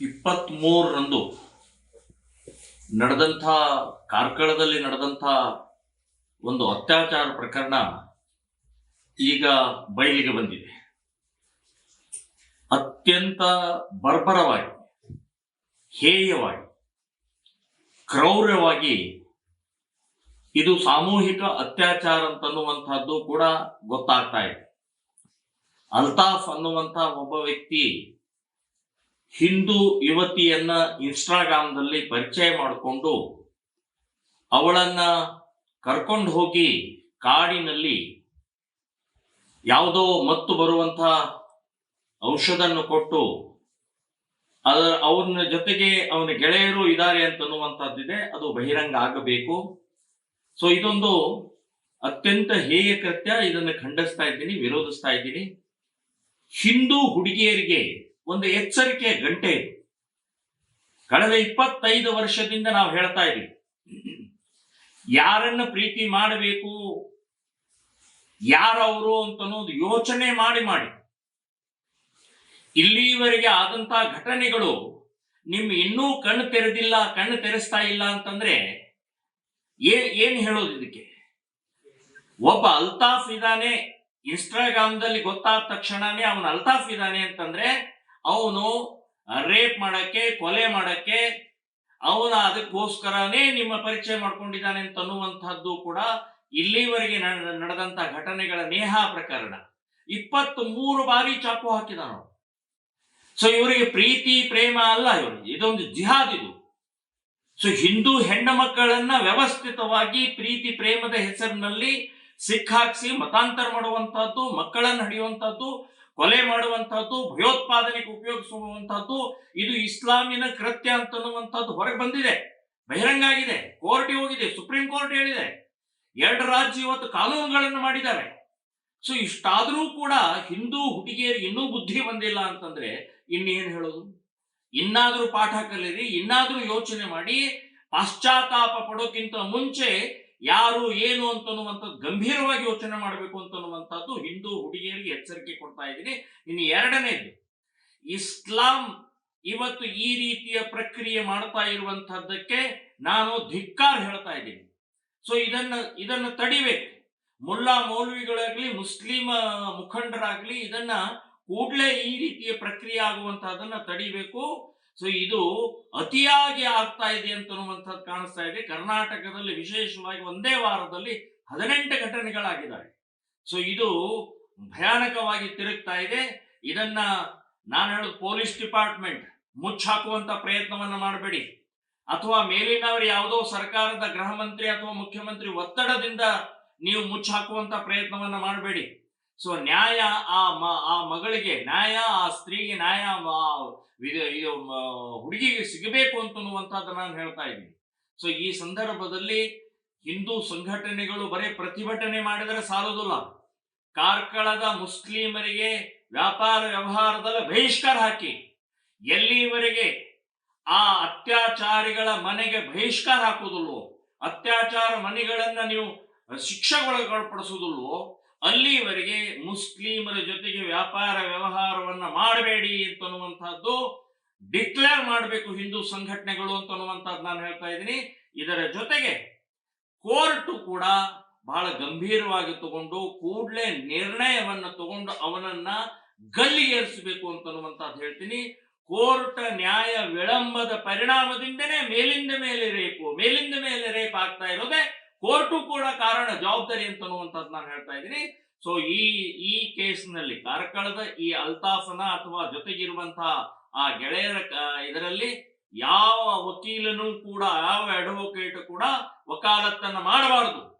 ಇಪ್ಪತ್ತ್ಮೂರರಂದು ನಡೆದಂಥ ಕಾರ್ಕಳದಲ್ಲಿ ನಡೆದಂಥ ಒಂದು ಅತ್ಯಾಚಾರ ಪ್ರಕರಣ ಈಗ ಬಯಲಿಗೆ ಬಂದಿದೆ. ಅತ್ಯಂತ ಬರ್ಬರವಾಗಿ, ಹೇಯವಾಗಿ, ಕ್ರೌರ್ಯವಾಗಿ ಇದು ಸಾಮೂಹಿಕ ಅತ್ಯಾಚಾರ ಅಂತನ್ನುವಂಥದ್ದು ಕೂಡ ಗೊತ್ತಾಗ್ತಾ ಇದೆ. ಅಲ್ತಾಫ್ ಅನ್ನುವಂಥ ಒಬ್ಬ ವ್ಯಕ್ತಿ ಹಿಂದೂ ಯುವತಿಯನ್ನ ಇನ್ಸ್ಟಾಗ್ರಾಮ್ದಲ್ಲಿ ಪರಿಚಯ ಮಾಡಿಕೊಂಡು ಅವಳನ್ನ ಕರ್ಕೊಂಡು ಹೋಗಿ ಕಾಡಿನಲ್ಲಿ ಯಾವುದೋ ಮತ್ತು ಬರುವಂಥ ಔಷಧನ್ನು ಕೊಟ್ಟು ಅದರ ಅವನ ಜೊತೆಗೆ ಅವನ ಗೆಳೆಯರು ಇದ್ದಾರೆ ಅಂತನ್ನುವಂಥದ್ದಿದೆ. ಅದು ಬಹಿರಂಗ ಆಗಬೇಕು. ಸೊ ಇದೊಂದು ಅತ್ಯಂತ ಹೇಯ ಕೃತ್ಯ. ಇದನ್ನು ಖಂಡಿಸ್ತಾ ಇದ್ದೀನಿ, ವಿರೋಧಿಸ್ತಾ ಇದ್ದೀನಿ. ಹಿಂದೂ ಹುಡುಗಿಯರಿಗೆ ಒಂದು ಎಚ್ಚರಿಕೆಯ ಗಂಟೆ ಕಳೆದ ಇಪ್ಪತ್ತೈದು ವರ್ಷದಿಂದ ನಾವು ಹೇಳ್ತಾ ಇದ್ದೀವಿ. ಯಾರನ್ನು ಪ್ರೀತಿ ಮಾಡಬೇಕು, ಯಾರವರು ಅಂತ ಅನ್ನೋದು ಯೋಚನೆ ಮಾಡಿ ಮಾಡಿ. ಇಲ್ಲಿವರೆಗೆ ಆದಂತಹ ಘಟನೆಗಳು ನಿಮ್ ಇನ್ನೂ ಕಣ್ಣು ತೆರೆದಿಲ್ಲ, ಕಣ್ಣು ತೆರೆಸ್ತಾ ಇಲ್ಲ ಅಂತಂದ್ರೆ ಏನ್ ಏನ್ ಹೇಳೋದು ಇದಕ್ಕೆ? ಒಬ್ಬ ಅಲ್ತಾಫ್ ಇದಾನೆ ಇನ್ಸ್ಟಾಗ್ರಾಮ್ದಲ್ಲಿ ಗೊತ್ತಾದ ತಕ್ಷಣನೇ ಅವನು ಅಲ್ತಾಫ್ ಇದ್ದಾನೆ ಅಂತಂದ್ರೆ ಅವನು ರೇಪ್ ಮಾಡಕ್ಕೆ, ಕೊಲೆ ಮಾಡಕ್ಕೆ, ಅವನ ಅದಕ್ಕೋಸ್ಕರನೇ ನಿಮ್ಮ ಪರಿಚಯ ಮಾಡ್ಕೊಂಡಿದ್ದಾನೆ ಅಂತ ಅನ್ನುವಂಥದ್ದು ಕೂಡ ಇಲ್ಲಿವರೆಗೆ ನಡೆ- ನಡೆದಂತ ಘಟನೆಗಳ ನೇಹ ಪ್ರಕರಣ. ಇಪ್ಪತ್ತ್ ಮೂರು ಬಾರಿ ಚಾಕು ಹಾಕಿದಾನ ಸೊ ಇವರಿಗೆ ಪ್ರೀತಿ, ಪ್ರೇಮ ಅಲ್ಲ ಇವರಿಗೆ. ಇದೊಂದು ಜಿಹಾದ್ ಇದು. ಸೊ ಹಿಂದೂ ಹೆಣ್ಣು ಮಕ್ಕಳನ್ನ ವ್ಯವಸ್ಥಿತವಾಗಿ ಪ್ರೀತಿ, ಪ್ರೇಮದ ಹೆಸರಿನಲ್ಲಿ ಸಿಕ್ಕಾಕ್ಸಿ ಮತಾಂತರ ಮಾಡುವಂತಹದ್ದು ಮಕ್ಕಳನ್ನು ಹಿಡಿಯುವಂತಹದ್ದು ಕೊಲೆ ಮಾಡುವಂತಹದ್ದು, ಭಯೋತ್ಪಾದನೆಗೆ ಉಪಯೋಗಿಸುವಂತಹದ್ದು, ಇದು ಇಸ್ಲಾಮಿನ ಕೃತ್ಯ ಅಂತನ್ನುವಂಥದ್ದು ಹೊರಗೆ ಬಂದಿದೆ. ಬಹಿರಂಗ ಆಗಿದೆ ಕೋರ್ಟ್ ಹೋಗಿದೆ. ಸುಪ್ರೀಂ ಕೋರ್ಟ್ ಹೇಳಿದೆ. ಎರಡು ರಾಜ್ಯ ಇವತ್ತು ಕಾನೂನುಗಳನ್ನು ಮಾಡಿದ್ದಾರೆ. ಸೊ ಇಷ್ಟಾದರೂ ಕೂಡ ಹಿಂದೂ ಹುಡುಗಿಯರಿಗೆ ಇನ್ನೂ ಬುದ್ಧಿ ಬಂದಿಲ್ಲ ಅಂತಂದ್ರೆ ಇನ್ನೇನು ಹೇಳೋದು? ಇನ್ನಾದ್ರೂ ಪಾಠ ಕಲೀರಿ, ಇನ್ನಾದರೂ ಯೋಚನೆ ಮಾಡಿ, ಪಶ್ಚಾತ್ತಾಪ ಪಡೋಕ್ಕಿಂತ ಮುಂಚೆ ಯಾರು ಏನು ಅಂತನ್ನುವಂಥದ್ದು ಗಂಭೀರವಾಗಿ ಯೋಚನೆ ಮಾಡಬೇಕು ಅಂತನ್ನುವಂಥದ್ದು ಹಿಂದೂ ಹುಡುಗಿಯರಿಗೆ ಎಚ್ಚರಿಕೆ ಕೊಡ್ತಾ ಇದ್ದೀನಿ. ಇನ್ನು ಎರಡನೇದು, ಇಸ್ಲಾಂ ಇವತ್ತು ಈ ರೀತಿಯ ಪ್ರಕ್ರಿಯೆ ಮಾಡ್ತಾ ಇರುವಂತಹದ್ದಕ್ಕೆ ನಾನು ಧಿಕ್ಕಾರ್ ಹೇಳ್ತಾ ಇದ್ದೀನಿ. ಸೊ ಇದನ್ನು ಇದನ್ನು ತಡಿಬೇಕು. ಮುಲ್ಲಾ ಮೌಲ್ವಿಗಳಾಗ್ಲಿ ಮುಸ್ಲಿಂ ಮುಖಂಡರಾಗ್ಲಿ ಇದನ್ನ ಕೂಡಲೇ ಈ ರೀತಿಯ ಪ್ರಕ್ರಿಯೆ ಆಗುವಂತಹದನ್ನ ತಡಿಬೇಕು. ಸೊ ಇದು ಅತಿಯಾಗಿ ಆಗ್ತಾ ಇದೆ ಅಂತನ್ನುವಂಥದ್ದು ಕಾಣಿಸ್ತಾ ಇದೆ. ಕರ್ನಾಟಕದಲ್ಲಿ ವಿಶೇಷವಾಗಿ ಒಂದೇ ವಾರದಲ್ಲಿ ಹದಿನೆಂಟು ಘಟನೆಗಳಾಗಿದ್ದಾವೆ. ಸೊ ಇದು ಭಯಾನಕವಾಗಿ ತಿರುಗ್ತಾ ಇದೆ. ಇದನ್ನ ನಾನು ಹೇಳೋದು ಪೊಲೀಸ್ ಡಿಪಾರ್ಟ್ಮೆಂಟ್ ಮುಚ್ಚಾಕುವಂತ ಪ್ರಯತ್ನವನ್ನ ಮಾಡಬೇಡಿ. ಅಥವಾ ಮೇಲಿನವರು ಯಾವುದೋ ಸರ್ಕಾರದ ಗೃಹ ಮಂತ್ರಿ ಅಥವಾ ಮುಖ್ಯಮಂತ್ರಿ ಒತ್ತಡದಿಂದ ನೀವು ಮುಚ್ಚಾಕುವಂತ ಪ್ರಯತ್ನವನ್ನ ಮಾಡಬೇಡಿ. ಸೊ ನ್ಯಾಯ ಆ ಮ- ಆ ಮಗಳಿಗೆ, ನ್ಯಾಯ ಆ ಸ್ತ್ರೀಗೆ ನ್ಯಾಯ ಇದು- ಹುಡುಗಿಗೆ ಸಿಗಬೇಕು ಅಂತನ್ನುವಂಥದ್ದು ನಾನು ಹೇಳ್ತಾ ಇದ್ದೀನಿ. ಸೊ ಈ ಸಂದರ್ಭದಲ್ಲಿ ಹಿಂದೂ ಸಂಘಟನೆಗಳು ಬರೀ ಪ್ರತಿಭಟನೆ ಮಾಡಿದರೆ ಸಾಲುದಿಲ್ಲ. ಕಾರ್ಕಳದ ಮುಸ್ಲಿಮರಿಗೆ ವ್ಯಾಪಾರ ವ್ಯವಹಾರದಲ್ಲಿ ಬಹಿಷ್ಕಾರ ಹಾಕಿ, ಎಲ್ಲಿವರೆಗೆ ಆ ಅತ್ಯಾಚಾರಿಗಳ ಮನೆಗೆ ಬಹಿಷ್ಕಾರ ಹಾಕುವುದಿಲ್ವೋ, ಅತ್ಯಾಚಾರ ಮನೆಗಳನ್ನ ನೀವು ಶಿಕ್ಷೆಗೊಳಪಡಿಸುವುದಿಲ್ವೋ ಅಲ್ಲಿವರೆಗೆ ಮುಸ್ಲಿಮರ ಜೊತೆಗೆ ವ್ಯಾಪಾರ ವ್ಯವಹಾರವನ್ನ ಮಾಡಬೇಡಿ ಅಂತನ್ನುವಂತಹದ್ದು ಡಿಕ್ಲೇರ್ ಮಾಡಬೇಕು ಹಿಂದೂ ಸಂಘಟನೆಗಳು ಅಂತನ್ನುವಂಥದ್ದು ನಾನು ಹೇಳ್ತಾ ಇದ್ದೀನಿ. ಇದರ ಜೊತೆಗೆ ಕೋರ್ಟು ಕೂಡ ಬಹಳ ಗಂಭೀರವಾಗಿ ತಗೊಂಡು ಕೂಡಲೇ ನಿರ್ಣಯವನ್ನ ತಗೊಂಡು ಅವನನ್ನ ಗಲ್ಲಿಗೇರಿಸಬೇಕು ಅಂತನ್ನುವಂಥದ್ದು ಹೇಳ್ತೀನಿ. ಕೋರ್ಟ್ ನ್ಯಾಯ ವಿಳಂಬದ ಪರಿಣಾಮದಿಂದನೇ ಮೇಲಿಂದ ಮೇಲೆ ರೇಪು, ಮೇಲಿಂದ ಮೇಲೆ ರೇಪ್ ಆಗ್ತಾ ಇರೋದೇ ಕೋರ್ಟು ಕೂಡ ಕಾರಣ ಜವಾಬ್ದಾರಿ ಅಂತನ್ನುವಂಥದ್ದು ನಾನು ಹೇಳ್ತಾ ಇದ್ದೀನಿ. ಸೊ ಈ ಈ ಕೇಸ್ನಲ್ಲಿ ಕಾರ್ಕಳದ ಈ ಅಲ್ತಾಫನ ಅಥವಾ ಜೊತೆಗಿರುವಂತಹ ಆ ಗೆಳೆಯರ ಇದರಲ್ಲಿ ಯಾವ ವಕೀಲನೂ ಕೂಡ, ಯಾವ ಅಡ್ವೊಕೇಟ್ ಕೂಡ ವಕಾಲತ್ತನ್ನು ಮಾಡಬಾರದು.